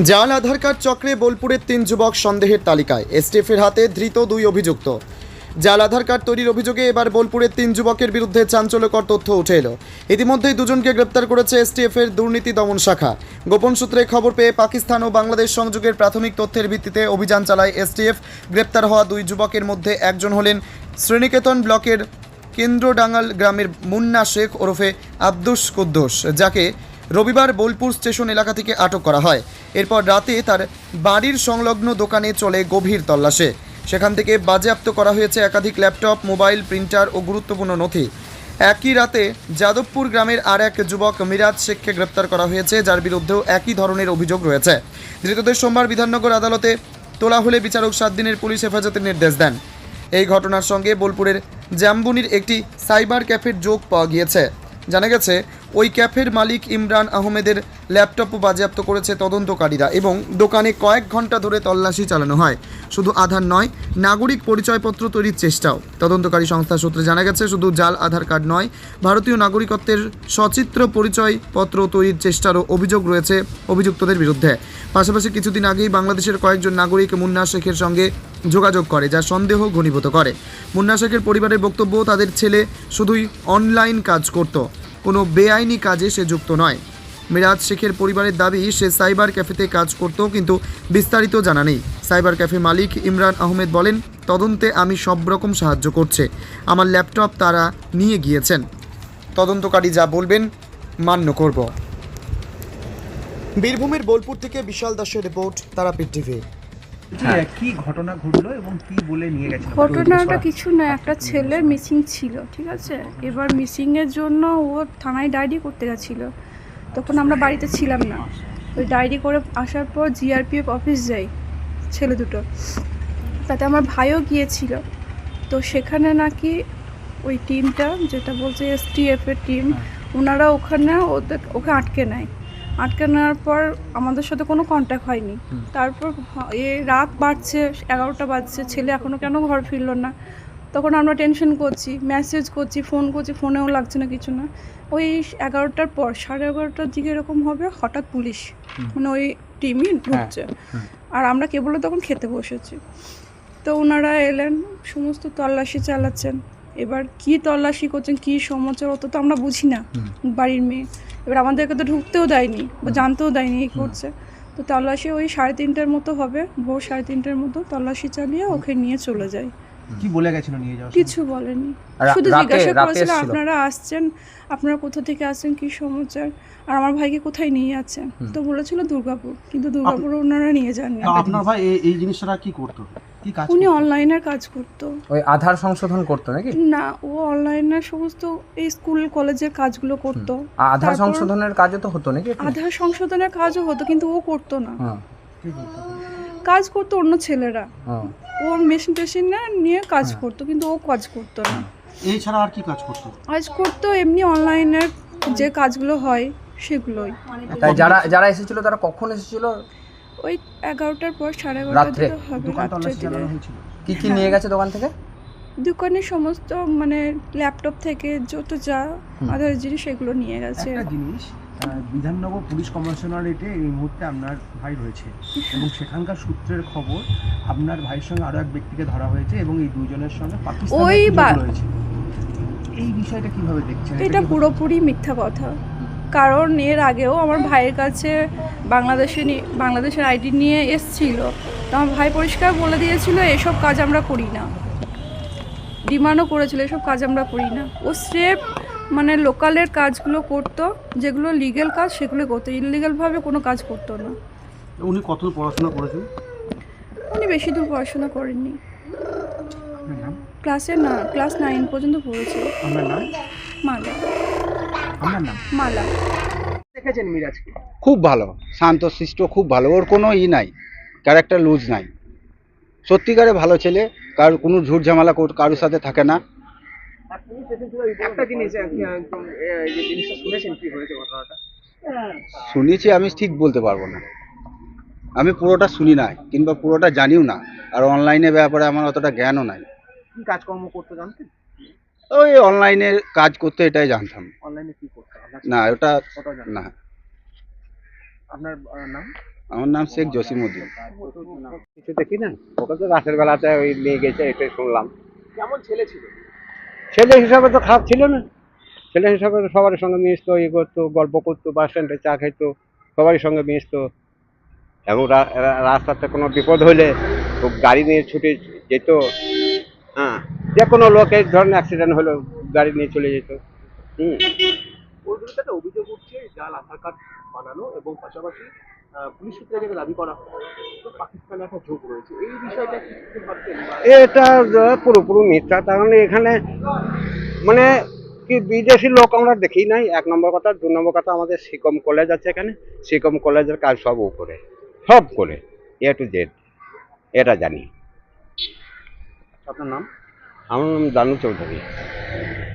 জাল আধার কার্ড চক্রে বোলপুরের তিন যুবক সন্দেহের তালিকায়। এসটিএফের হাতে ধৃত দুই অভিযুক্ত। জাল আধার কার্ড তৈরির অভিযোগে এবার বোলপুরের তিন যুবকের বিরুদ্ধে চাঞ্চল্যকর তথ্য উঠে এলো। ইতিমধ্যেই দুজনকে গ্রেপ্তার করেছে এসটিএফের দুর্নীতি দমন শাখা। গোপন সূত্রে খবর পেয়ে পাকিস্তান ও বাংলাদেশ সংযোগের প্রাথমিক তথ্যের ভিত্তিতে অভিযান চালায় এসটিএফ। গ্রেপ্তার হওয়া দুই যুবকের মধ্যে একজন হলেন শ্রেণীকেতন ব্লকের কেন্দ্রডাঙ্গাল গ্রামের মুন্না শেখ ওরফে আব্দুস কুদ্দুস, যাকে রবিবার বোলপুর স্টেশন এলাকা থেকে আটক করা হয়। এরপর রাতে তার বাড়ির সংলগ্ন দোকানে চলে গভীর তল্লাশে। সেখান থেকে বাজেয়াপ্ত করা হয়েছে একাধিক ল্যাপটপ, মোবাইল, প্রিন্টার ও গুরুত্বপূর্ণ নথি। একই রাতে যাদবপুর গ্রামের আর এক যুবক মিরাজ শেখকে গ্রেপ্তার করা হয়েছে, যার বিরুদ্ধেও একই ধরনের অভিযোগ রয়েছে। ধৃতদের সোমবার বিধাননগর আদালতে তোলা হলে বিচারক সাত দিনের পুলিশ হেফাজতের নির্দেশ দেন। এই ঘটনার সঙ্গে বোলপুরের জাম্বুনির একটি সাইবার ক্যাফের যোগ পাওয়া গিয়েছে। জানা গেছে ওই ক্যাফের মালিক ইমরান আহমেদের ল্যাপটপও বাজেয়াপ্ত করেছে তদন্তকারীরা এবং দোকানে কয়েক ঘণ্টা ধরে তল্লাশি চালানো হয়। শুধু আধার নয়, নাগরিক পরিচয়পত্র তৈরির চেষ্টাও। তদন্তকারী সংস্থা সূত্রে জানা গেছে, শুধু জাল, আধার কার্ড নয়, ভারতীয় নাগরিকত্বের সচিত্র পরিচয়পত্র তৈরির চেষ্টারও অভিযোগ রয়েছে অভিযুক্তদের বিরুদ্ধে। পাশাপাশি কিছুদিন আগেই বাংলাদেশের কয়েকজন নাগরিক মুন্না শেখের সঙ্গে যোগাযোগ করে, যা সন্দেহ ঘনীভূত করে। মুন্না শেখের পরিবারের বক্তব্য তাদের ছেলে শুধুই অনলাইন কাজ করত। কোনো বেআইনি কাজে সে যুক্ত নয়। মিরাজ শেখের পরিবারের দাবি, সে সাইবার ক্যাফেতে কাজ করত কিন্তু বিস্তারিত জানা নেই। সাইবার ক্যাফে মালিক ইমরান আহমেদ বলেন, তদন্তে আমি সব রকম সাহায্য করছে। আমার ল্যাপটপ তারা নিয়ে গিয়েছেন। তদন্তকারী যা বলবেন, মান্য করব। বীরভূমের বোলপুর থেকে বিশাল দাসের রিপোর্ট, তারাপীঠ টিভি। কি ঘটনা ঘটলো এবং কি বলে নিয়ে গেছিল ঘটনাটা কিছু না একটা ছেলে মিসিং ছিল ঠিক আছে? এবার মিসিংয়ের জন্য ও থানায় ডায়েরি করতে গেছিল। তখন আমরা বাড়িতে ছিলাম না। ওই ডায়েরি করে আসার পর জিআরপিএফ অফিস যাই ছেলে দুটো। তাতে আমার ভাইও গিয়েছিল। তো সেখানে নাকি ওই টিমটা যেটা বলছে এস এসটিএফ এর টিম ওনারা ওখানে ওদের ওকে আটকে নেয়। আটকে নেওয়ার পর আমাদের সাথে কোনো কন্ট্যাক্ট হয়নি। তারপর এ রাত বাড়ছে এগারোটা বাজছে ছেলে এখনও কেন ঘর ফিরলো না? তখন আমরা টেনশন করছি মেসেজ করছি ফোন করছি ফোনেও লাগছে না কিছু না। ওই এগারোটার পর সাড়ে এগারোটার দিকে এরকম হবে হঠাৎ পুলিশ মানে ওই টিমই ঢুকছে। আর আমরা কেবলও তখন খেতে বসেছি। তো ওনারা এলেন সমস্ত তল্লাশি চালাচ্ছেন। এবার কি তল্লাশি করছেন কি সমাচার অত তো আমরা বুঝি না বাড়ির মেয়ে। এবার আমাদেরকে তো ঢুকতেও দেয়নি বা জানতেও দেয়নি এই করছে। তো তল্লাশি ওই সাড়ে তিনটার মতো হবে ভোর সাড়ে তিনটার মতো তল্লাশি চালিয়ে ওকে নিয়ে চলে যায়। কি বলে গেছিল নিয়ে যাওয়ার কিছু বলেনি। শুধু জিজ্ঞাসা করেছিল আপনারা আসছেন? আপনারা কোথা থেকে আসছেন? কি সমাচার? আর আমার ভাইকে কোথায় নিয়ে যাচ্ছেন তো বলেছিল দুর্গাপুর। কিন্তু দুর্গাপুর ওনারা নিয়ে যাননি। আপনার ভাই এই জিনিসটা কি করতো? কি কাজ উনি করতো? অনলাইনের কাজ করতো। ওই আধার সংশোধন করতো নাকি? না ও অনলাইনে সমস্ত এই স্কুল কলেজের কাজগুলো করতো। আধার তারপর- সংশোধনের কাজও তো হতো নাকি? আধার সংশোধনের কাজও হতো কিন্তু ও করতো না। হ্যাঁ, কি করতো? কাজ করতো অন্য ছেলেরা। হ্যাঁ। ও মেশিন টেশিন না নিয়ে কাজ করতো কিন্তু ও কাজ করতো না। এই ছাড়া আর কি কাজ করতো? কাজ করতো এমনি অনলাইনের যে কাজগুলো হয় সেগুলোই। তাই যারা যারা এসেছিল তারা কখন এসেছিল? ওই এগারোটার পর সাড়ে রাত্রে? দিকে হবে দোকান রাত্রে তল্লাশি দিকে। চালানো হয়েছিল। কি কি নিয়ে গেছে দোকান থেকে? দোকানে সমস্ত মানে ল্যাপটপ থেকে যত যা আধার জিনিস সেগুলো নিয়ে গেছে। একটা জিনিস আহ, বিধাননগর পুলিশ কমিশনারেটে এই মুহূর্তে আপনার ভাই রয়েছে। এবং সেখানকার সূত্রের খবর আপনার ভাইয়ের সঙ্গে আরও এক ব্যক্তিকে ধরা হয়েছে এবং এই দুজনের সঙ্গে ওই পাকিস্তানের বা- রয়েছে। এই বিষয়টা কীভাবে দেখছেন? এটা কি- পুরোপুরি মিথ্যা কথা। কারণ এর আগেও আমার ভাইয়ের কাছে বাংলাদেশে বাংলাদেশের আইডি নিয়ে এসছিল। তো আমার ভাই পরিষ্কার বলে দিয়েছিল এসব কাজ আমরা করি না। ডিমান্ডও করেছিল এসব কাজ আমরা করি না। ও স্রেফ মানে লোকালের কাজগুলো করতো যেগুলো লিগেল কাজ সেগুলো করতো। ইলিগালভাবে কোনো কাজ করতো না। উনি কত পড়াশোনা করেছেন? উনি বেশি দূর পড়াশোনা করেননি। ক্লাসে না ক্লাস নাইন পর্যন্ত পড়েছে। মালা। আপনার নাম? মালা। দেখেছেন মিরাজকে? খুব ভালো। শান্তশিষ্ট খুব ভালো। ওর কোনো ই নাই। ক্যারেক্টার লুজ নাই। সত্যিকারে ভালো ছেলে। কার কোনো ঝুট ঝামেলা কারোর সাথে থাকে না। একটা জিনিস একদম এই যে জিনিসটা শুনেছেন কি হয়েছে ঘটনাটা? শুনেছি আমি ঠিক বলতে পারব না। আমি পুরোটা শুনি নাই কিংবা পুরোটা জানিও না। আর অনলাইনে ব্যাপারে আমার অতটা জ্ঞানও নাই। কি কাজকর্ম করতে জানতেন? ওই অনলাইনে কাজ করতে এটাই জানতাম। অনলাইনে কি করতে না ওটা না। আপনার নাম? আমার নাম শেখ জসিমুদ্দিন কিছু দেখি না? ওকে তো রাতের বেলাতে ওই নিয়ে গেছে এটাই শুনলাম। কেমন ছেলে ছিল? ছেলে হিসাবে তো খারাপ ছিল না। ছেলে হিসাবে তো সবার সঙ্গে মিশতো ইয়ে করতো গল্প করতো বাস স্ট্যান্ডে চা খাইতো সবারই সঙ্গে মিশতো। এবং রাস্তাতে কোনো বিপদ হলে গাড়ি নিয়ে ছুটে যেত। হ্যাঁ। যে কোনো লোকের ধরনের অ্যাক্সিডেন্ট হলো গাড়ি নিয়ে চলে যেত। হুম। অভিযোগ উঠছে জাল আধার কার্ড বানানো এবং পাশাপাশি পুলিশ সূত্রে যেটা দাবি করা পাকিস্তানে একটা যোগ রয়েছে। এই বিষয়টা এটা পুরোপুরি মিথ্যা মানে এখানে মানে কি বিদেশি লোক আমরা দেখি নাই? এক নম্বর কথা। দু নম্বর কথা আমাদের সিকম কলেজ আছে এখানে। সিকম কলেজের কাজ সব উপরে সব করে এ টু জেড এটা জানি। আপনার নাম? আমার নাম দানু চৌধুরী।